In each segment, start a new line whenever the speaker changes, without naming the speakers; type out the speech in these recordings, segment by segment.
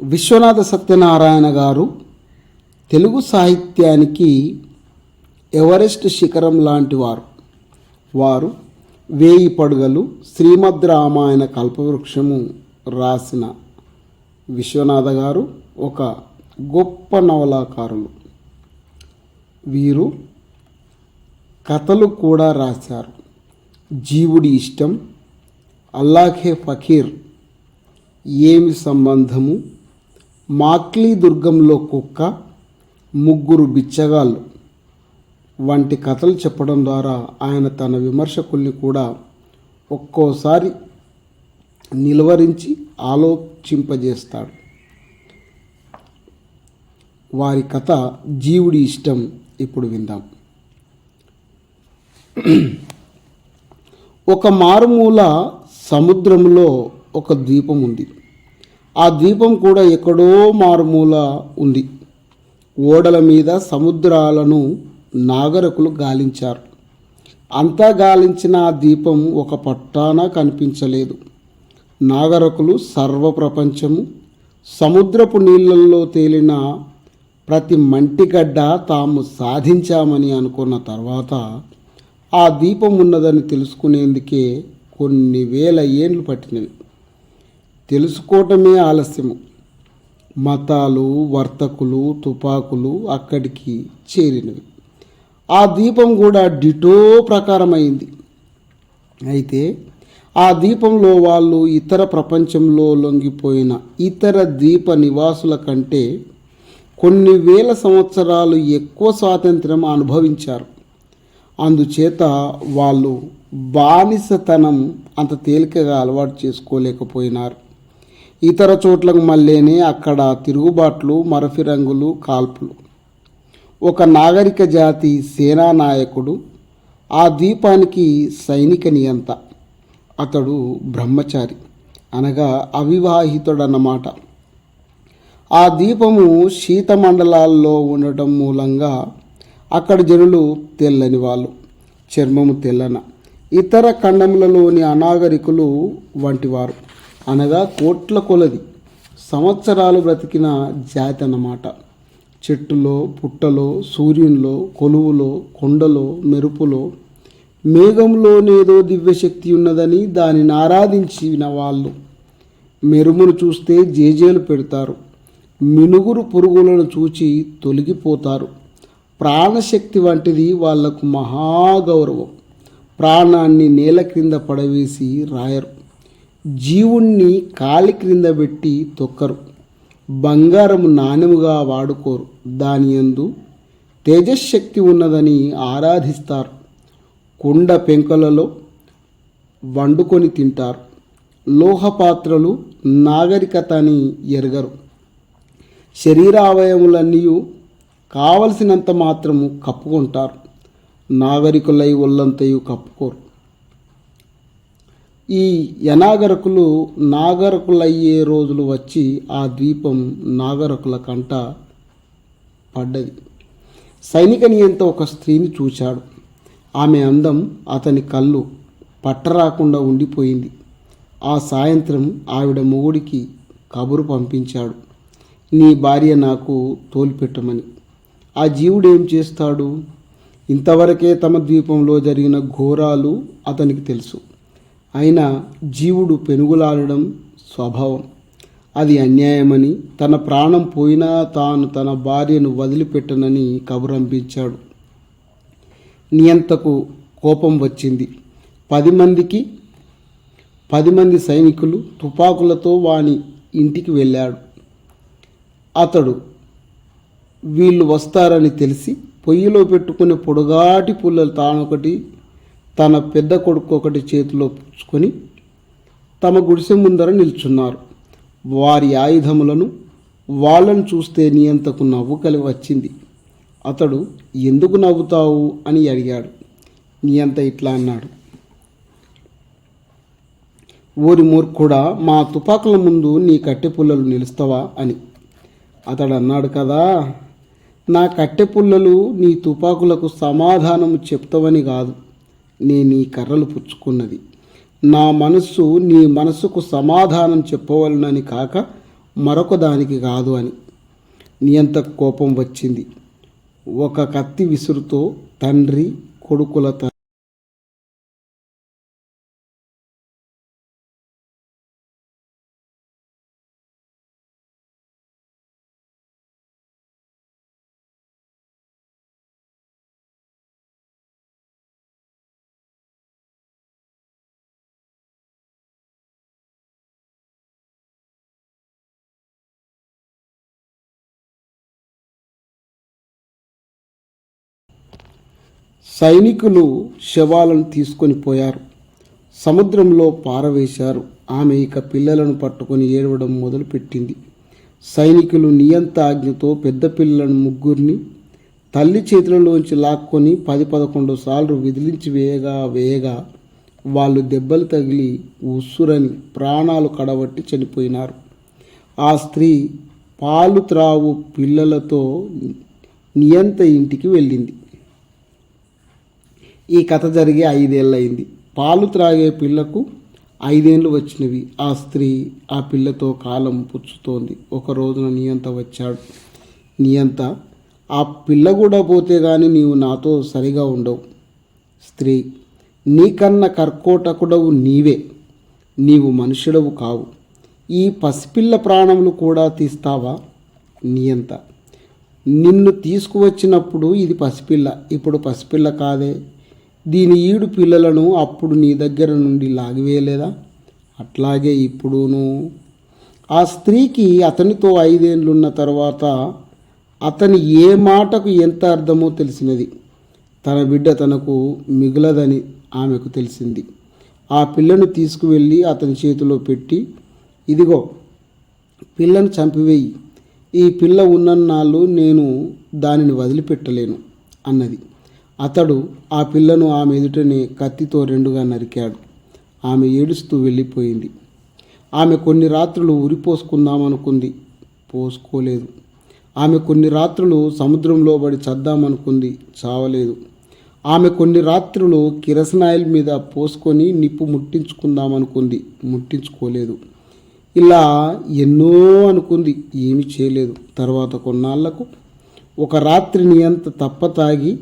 విశ్వనాథ సత్యనారాయణ గారు తెలుగు సాహిత్యానికి ఎవరెస్ట్ శిఖరం లాంటి వారు. వారు వేయి పడుగలు శ్రీమద్ రామాయణ కల్పవృక్షము రాసిన విశ్వనాథ గారు ఒక గొప్ప నవలాకారులు. వీరు కథలు కూడా రాశారు. జీవుడి ఇష్టం అల్లాఖే ఫకీర్ ఏమి సంబంధము? మాక్లీ దుర్గంలో కుక్క ముగ్గురు బిచ్చగాళ్ళు వంటి కథలు చెప్పడం ద్వారా ఆయన తన విమర్శకుల్ని కూడా ఒక్కోసారి నిలువరించి ఆలోచింపజేస్తాడు. వారి కథ జీవుడి ఇష్టం. ఇప్పుడు విందాం. ఒక మారుమూల సముద్రంలో ఒక ద్వీపం ఉంది ఆ ద్వీపం కూడా ఎక్కడో మారుమూల ఉంది. ఓడల మీద సముద్రాలను నాగరికులు గాలించారు. అంతా గాలించిన ఆ ద్వీపం ఒక పట్టాన కనిపించలేదు. నాగరికులు సర్వప్రపంచము సముద్రపు నీళ్ళల్లో తేలిన ప్రతి మంటిగడ్డ తాము సాధించామని అనుకున్న తర్వాత ఆ దీపం ఉన్నదని తెలుసుకునేందుకే కొన్ని వేల ఏండ్లు పట్టినవి. తెలుసుకోవటమే ఆలస్యము. మతాలు వర్తకులు తుపాకులు అక్కడికి చేరినవి. ఆ దీపం కూడా డిటో ప్రకారమైంది. అయితే ఆ దీపంలో వాళ్ళు ఇతర ప్రపంచంలో లొంగిపోయిన ఇతర ద్వీప నివాసుల కంటే కొన్ని వేల సంవత్సరాలు ఎక్కువ స్వాతంత్రం అనుభవించారు. అందుచేత వాళ్ళు బానిసతనం అంత తేలికగా అలవాటు చేసుకోలేకపోయినారు. ఇతర చోట్లకు మళ్ళీనే అక్కడ తిరుగుబాట్లు మరఫి రంగులు కాల్పులు. ఒక నాగరిక జాతి సేనా నాయకుడు ఆ ద్వీపానికి సైనిక నియంత. అతడు బ్రహ్మచారి అనగా అవివాహితుడన్నమాట. ఆ దీపము శీతమండలాల్లో ఉండటం మూలంగా అక్కడ జనులు తెల్లని వాళ్ళు చర్మము తెల్లన. ఇతర ఖండములలోని అనాగరికులు వంటివారు. అనగా కోట్ల కొలది. సంవత్సరాలు బ్రతికిన జాతి అన్నమాట చెట్టులో పుట్టలో సూర్యునిలో కొలువులో కొండలో మెరుపులో. మేఘంలోనేదో దివ్యశక్తి ఉన్నదని దానిని ఆరాధించిన వాళ్ళు. మెరుమును చూస్తే జేజేలు పెడతారు. మినుగురు పురుగులను చూచి తొలగిపోతారు. ప్రాణశక్తి వంటిది వాళ్ళకు మహాగౌరవం. ప్రాణాన్ని నేల క్రింద పడవేసి రాయరు. జీవుణ్ణి కాలి క్రింద పెట్టి తొక్కరు. బంగారము నాణ్యముగా వాడుకోరు. దాని యందు తేజశక్తి ఉన్నదని ఆరాధిస్తారు. కుండ పెంకలలో వండుకొని తింటారు. లోహపాత్రలు నాగరికతని ఎరగరు. శరీరావయములన్నీ కావలసినంత మాత్రము కప్పుకుంటారు. నాగరికులై ఒళ్ళంతయు కప్పుకోరు. ఈ యనాగరకులు నాగరకులయ్యే రోజులు వచ్చి ఆ ద్వీపం నాగరకుల కంట పడ్డది. సైనిక నియంత ఒక స్త్రీని చూచాడు. ఆమె అందం అతని కళ్ళు పట్టరాకుండా ఉండిపోయింది. ఆ సాయంత్రం ఆవిడ మొగుడికి కబురు పంపించాడు. నీ భార్య నాకు తోలిపెట్టమని. ఆ జీవుడు ఏం చేస్తాడు? ఇంతవరకే తమ ద్వీపంలో జరిగిన ఘోరాలు అతనికి తెలుసు. అయినా జీవుడు పెనుగులాడడం స్వభావం. అది అన్యాయమని తన ప్రాణం పోయినా తాను తన భార్యను వదిలిపెట్టనని కబురంపించాడు. నియంతకు కోపం వచ్చింది. పది మందికి పది మంది సైనికులు తుపాకులతో వాని ఇంటికి వెళ్ళాడు. అతడు వీళ్ళు వస్తారని తెలిసి పొయ్యిలో పెట్టుకునే పొడుగాటి పుల్లలు తానొకటి తన పెద్ద కొడుకు ఒకటి చేతిలో పుచ్చుకొని తమ గుడిసె ముందర నిల్చున్నారు. వారి ఆయుధములను వాళ్ళను చూస్తే నియంతకు నవ్వు కలిగి వచ్చింది. అతడు ఎందుకు నవ్వుతావు? అని అడిగాడు. నియంత ఇట్లా అన్నాడు. ఓరి మూర్ఖుడా మా తుపాకుల ముందు నీ కట్టె పుల్లలు నిలుస్తావా? అని. అతడు అన్నాడు కదా నా కట్టె పుల్లలు నీ తుపాకులకు సమాధానము చెప్తావని కాదు. నేను ఈ కర్రలు పుచ్చుకున్నది. నా మనస్సు నీ మనసుకు సమాధానం చెప్పవలనని కాక మరొక దానికి కాదు అని. నియంత కోపం వచ్చింది. ఒక కత్తి విసురుతో తండ్రి కొడుకుల సైనికులు శవాలను తీసుకొని పోయారు. సముద్రంలో పారవేశారు. ఆమె ఇక పిల్లలను పట్టుకొని ఏడవడం మొదలుపెట్టింది. సైనికులు నియంత ఆజ్ఞతో పెద్ద పిల్లలను ముగ్గురిని తల్లి చేతులలోంచి లాక్కొని పది పదకొండు సార్లు విదిలించి వేయగా వేయగా వాళ్ళు దెబ్బలు తగిలి ఉస్సురని ప్రాణాలు కడబట్టి చనిపోయినారు. ఆ స్త్రీ పాలు త్రావు పిల్లలతో నియంత ఇంటికి వెళ్ళింది. ఈ కథ జరిగి ఐదేళ్ళయింది. పాలు త్రాగే పిల్లకు ఐదేళ్ళు వచ్చినవి. ఆ స్త్రీ ఆ పిల్లతో కాలం పుచ్చుతోంది. ఒక రోజున నియంత వచ్చాడు. నియంత ఆ పిల్ల కూడా పోతే కానీ నీవు నాతో సరిగా ఉండవు. స్త్రీ నీకన్న కర్కోటకుడవు నీవే. నీవు మనుషుడవు కావు. ఈ పసిపిల్ల ప్రాణములు కూడా తీస్తావా? నియంత నిన్ను తీసుకువచ్చినప్పుడు ఇది పసిపిల్ల. ఇప్పుడు పసిపిల్ల కాదే. దీని ఈడు పిల్లలను అప్పుడు నీ దగ్గర నుండి లాగివేయలేదా? అట్లాగే ఇప్పుడును. ఆ స్త్రీకి అతనితో ఐదేండ్లున్న తర్వాత అతని ఏ మాటకు ఎంత అర్థమో తెలిసినది. తన బిడ్డ తనకు మిగులదని ఆమెకు తెలిసింది. ఆ పిల్లను తీసుకువెళ్ళి అతని చేతిలో పెట్టి ఇదిగో పిల్లను చంపివేయి. ఈ పిల్ల ఉన్నన్నాళ్ళు నేను దానిని వదిలిపెట్టలేను అన్నది. అతడు ఆ పిల్లను ఆమె ఎదుటనే కత్తితో రెండుగా నరికాడు. ఆమె ఏడుస్తూ వెళ్ళిపోయింది. ఆమె కొన్ని రాత్రులు ఉరిపోసుకుందామనుకుంది. పోసుకోలేదు. ఆమె కొన్ని రాత్రులు సముద్రంలో పడి చద్దామనుకుంది. చావలేదు. ఆమె కొన్ని రాత్రులు కిరసనాయిల్ మీద పోసుకొని నిప్పు ముట్టించుకుందామనుకుంది. ముట్టించుకోలేదు. ఇలా ఎన్నో అనుకుంది. ఏమి చేయలేదు. తర్వాత కొన్నాళ్ళకు ఒక రాత్రి నియంత తప్ప తాగి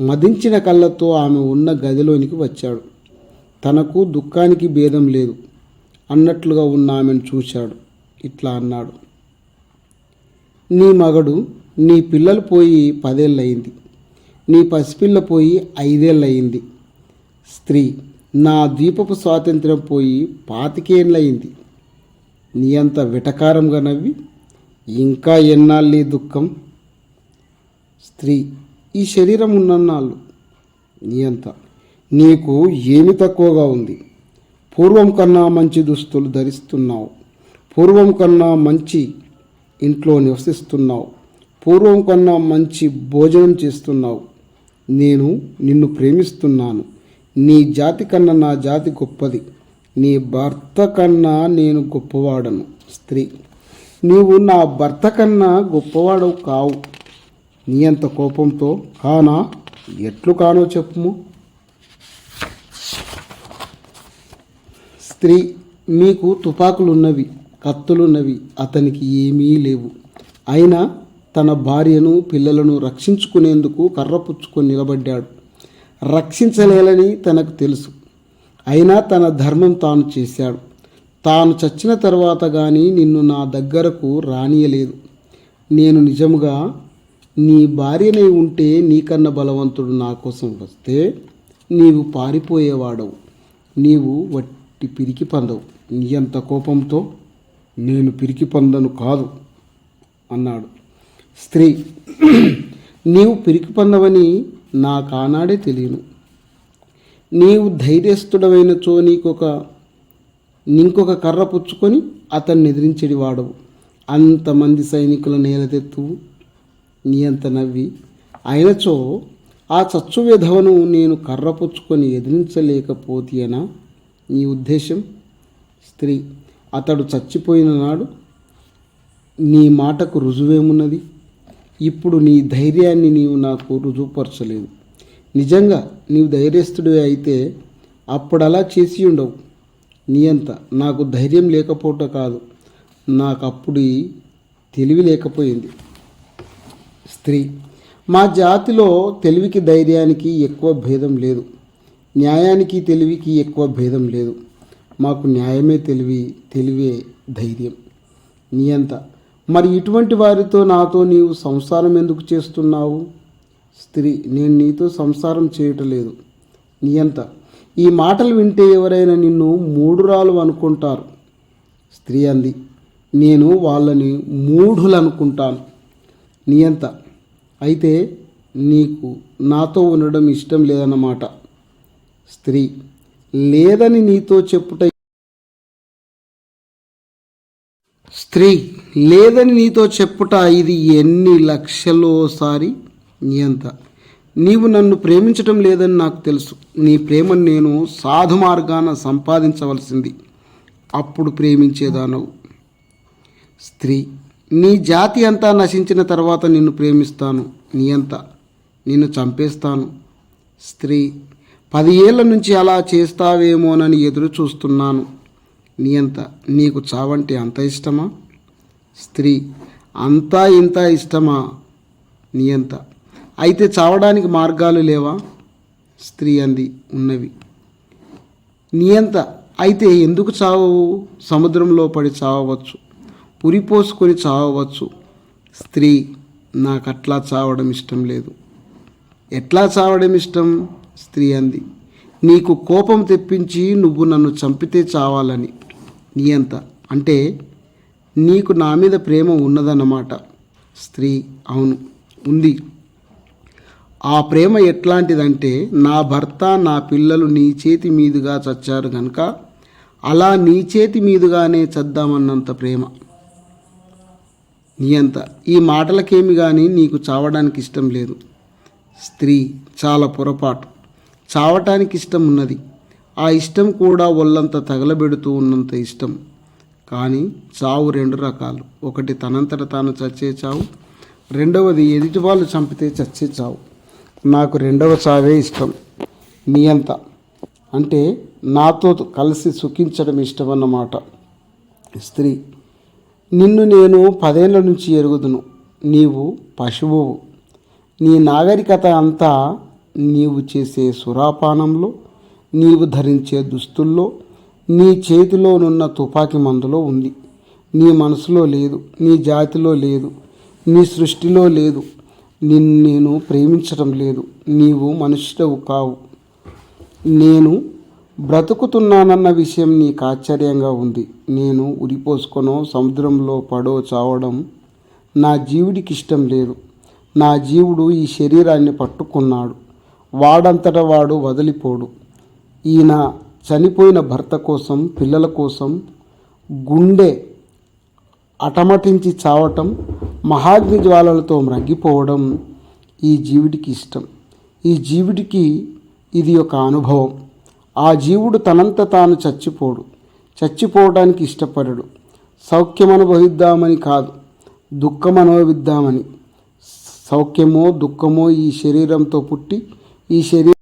మదించిన కళ్ళతో ఆమె ఉన్న గదిలోనికి వచ్చాడు. తనకు దుఃఖానికి భేదం లేదు. అన్నట్లుగా ఉన్న ఆమెను చూశాడు. ఇట్లా అన్నాడు. నీ మగడు నీ పిల్లలు పోయి పదేళ్ళయింది. నీ పసిపిల్ల పోయి ఐదేళ్ళయింది. స్త్రీ నా ద్వీపపు స్వాతంత్ర్యం పోయి పాతికేళ్ళయింది నీ అంత విటకారంగా నవ్వి ఇంకా ఎన్నాళ్ళీ దుఃఖం? స్త్రీ ఈ శరీరం ఉన్నన్నాళ్ళు. నీ అంత. నీకు ఏమి తక్కువగా ఉంది. పూర్వం కన్నా మంచి దుస్తులు ధరిస్తున్నావు. పూర్వం కన్నా మంచి ఇంట్లో నివసిస్తున్నావు. పూర్వం కన్నా మంచి భోజనం చేస్తున్నావు. నేను నిన్ను ప్రేమిస్తున్నాను. నీ జాతి కన్నా నా జాతి గొప్పది. నీ భర్త కన్నా నేను గొప్పవాడను. స్త్రీ. నీవు నా భర్త కన్నా గొప్పవాడవు కావు. నీ అంత కోపంతో కానా ఎట్లు కానో చెప్పుము. స్త్రీ మీకు తుపాకులున్నవి కత్తులున్నవి అతనికి ఏమీ లేవు. అయినా తన భార్యను పిల్లలను రక్షించుకునేందుకు కర్రపుచ్చుకొని నిలబడ్డాడు. రక్షించలేలని తనకు తెలుసు. అయినా తన ధర్మం తాను చేశాడు. తాను చచ్చిన తర్వాత కానీ నిన్ను నా దగ్గరకు రానియలేదు. నేను నిజముగా నీ భార్యనే ఉంటే నీకన్న బలవంతుడు నా కోసం వస్తే నీవు పారిపోయేవాడవు. నీవు వట్టి పిరికి పందవు. నీ అంత కోపంతో నేను పిరికి పందను కాదు అన్నాడు. స్త్రీ నీవు పిరికి పందవని నాకు తెలియను. నీవు ధైర్యస్తుడమైనచో నీకొక నింకొక కర్ర పుచ్చుకొని అతన్ని ఎదిరించడి వాడవు అంతమంది సైనికుల నేలతెత్తు నీ అంత నవ్వి అయినచో ఆ చచ్చు విధవను నేను కర్ర పుచ్చుకొని ఎదిరించలేకపోతేనా నీ ఉద్దేశం స్త్రీ అతడు చచ్చిపోయిన నాడు నీ మాటకు రుజువేమున్నది? ఇప్పుడు నీ ధైర్యాన్ని నీవు నాకు రుజువుపరచలేదు. నిజంగా నీవు ధైర్యస్తుడివే అయితే అప్పుడు అలా చేసి ఉండవు. నీ అంత నాకు ధైర్యం లేకపోవట కాదు. నాకు అప్పుడు తెలివి లేకపోయింది. స్త్రీ. మా జాతిలో తెలివికి ధైర్యానికి ఎక్కువ భేదం లేదు. న్యాయానికి తెలివికి ఎక్కువ భేదం లేదు. మాకు న్యాయమే తెలివి తెలివే ధైర్యం. నీ అంత మరి ఇటువంటి వారితో నాతో నీవు సంసారం ఎందుకు చేస్తున్నావు? స్త్రీ నేను నీతో సంసారం చేయటం నియంత. నీ అంత ఈ మాటలు వింటే ఎవరైనా నిన్ను మూడురాలు అనుకుంటారు. స్త్రీ అంది. నేను వాళ్ళని మూఢులు అనుకుంటాను నియంత. అయితే నీకు నాతో ఉండడం ఇష్టం లేదన్నమాట. స్త్రీ లేదని నీతో చెప్పుట స్త్రీ లేదని నీతో చెప్పుట ఇది ఎన్ని లక్షలోసారి నియంత. నీవు నన్ను ప్రేమించటం లేదని నాకు తెలుసు. నీ ప్రేమను నేను సాధు మార్గాన సంపాదించవలసింది. అప్పుడు ప్రేమించేదానవు. స్త్రీ నీ జాతి అంతా నశించిన తర్వాత నిన్ను ప్రేమిస్తాను. నీ అంతా నిన్ను చంపేస్తాను. స్త్రీ పది ఏళ్ళ నుంచి అలా చేస్తావేమోనని ఎదురు చూస్తున్నాను. నీ అంత నీకు చావంటే అంత ఇష్టమా? స్త్రీ అంతా ఇంత ఇష్టమా? నీ అంత. అయితే చావడానికి మార్గాలు లేవా? స్త్రీ అంది ఉన్నవి. నీ అంత అయితే ఎందుకు చావవు? సముద్రంలో పడి చావవచ్చు. ఉరిపోసుకొని చావవచ్చు. స్త్రీ నాకు అట్లా చావడం ఇష్టం లేదు. ఎట్లా చావడం ఇష్టం? స్త్రీ అంది. నీకు కోపం తెప్పించి నువ్వు నన్ను చంపితే చావాలని. నీ అంత. అంటే నీకు నా మీద ప్రేమ ఉన్నదన్నమాట. స్త్రీ అవును ఉంది. ఆ ప్రేమ ఎట్లాంటిదంటే నా భర్త నా పిల్లలు నీ చేతి మీదుగా చచ్చారు కనుక అలా నీ చేతి మీదుగానే చద్దామన్నంత ప్రేమ. నీ అంత ఈ మాటలకేమి కానీ నీకు చావడానికి ఇష్టం లేదు. స్త్రీ చాలా పొరపాటు. చావటానికి ఇష్టం ఉన్నది. ఆ ఇష్టం కూడా ఒళ్ళంత తగలబెడుతూ ఉన్నంత ఇష్టం. కానీ చావు రెండు రకాలు. ఒకటి తనంతట తాను చచ్చే చావు. రెండవది ఎదుటి వాళ్ళు చంపితే చచ్చే చావు. నాకు రెండవ చావే ఇష్టం. నియంత. అంటే నాతో కలిసి సుఖించడం ఇష్టం అన్నమాట స్త్రీ నిన్ను నేను పదేళ్ళ నుంచి ఎరుగుదును. నీవు పశువువు. నీ నాగరికత అంతా నీవు చేసే సురాపానంలో నీవు ధరించే దుస్తుల్లో నీ చేతిలోనున్న తుపాకీ మందులో ఉంది. నీ మనసులో లేదు నీ జాతిలో లేదు నీ సృష్టిలో లేదు. నిన్ను నేను ప్రేమించడం లేదు. నీవు మనుషుడవు కావు. నేను బ్రతుకుతున్నానన్న విషయం నీకు ఆశ్చర్యంగా ఉంది. నేను ఉరిపోసుకొనో సముద్రంలో పడో చావడం నా జీవుడికి ఇష్టం లేదు. నా జీవుడు ఈ శరీరాన్ని పట్టుకున్నాడు. వాడంతట వాడు వదిలిపోడు. ఈయన చనిపోయిన భర్త కోసం పిల్లల కోసం గుండె అటమటించి చావటం మహాగ్ని జ్వాలలతో మ్రగ్గిపోవడం ఈ జీవుడికి ఇష్టం ఈ జీవుడికి ఇది ఒక అనుభవం. ఆ జీవుడు తనంత తాను చచ్చిపోడు. చచ్చిపోవడానికి ఇష్టపడడు. సౌఖ్యం అనుభవిద్దామని కాదు దుఃఖం అనుభవిద్దామని సౌఖ్యమో దుఃఖమో ఈ శరీరంతో పుట్టి ఈ శరీరం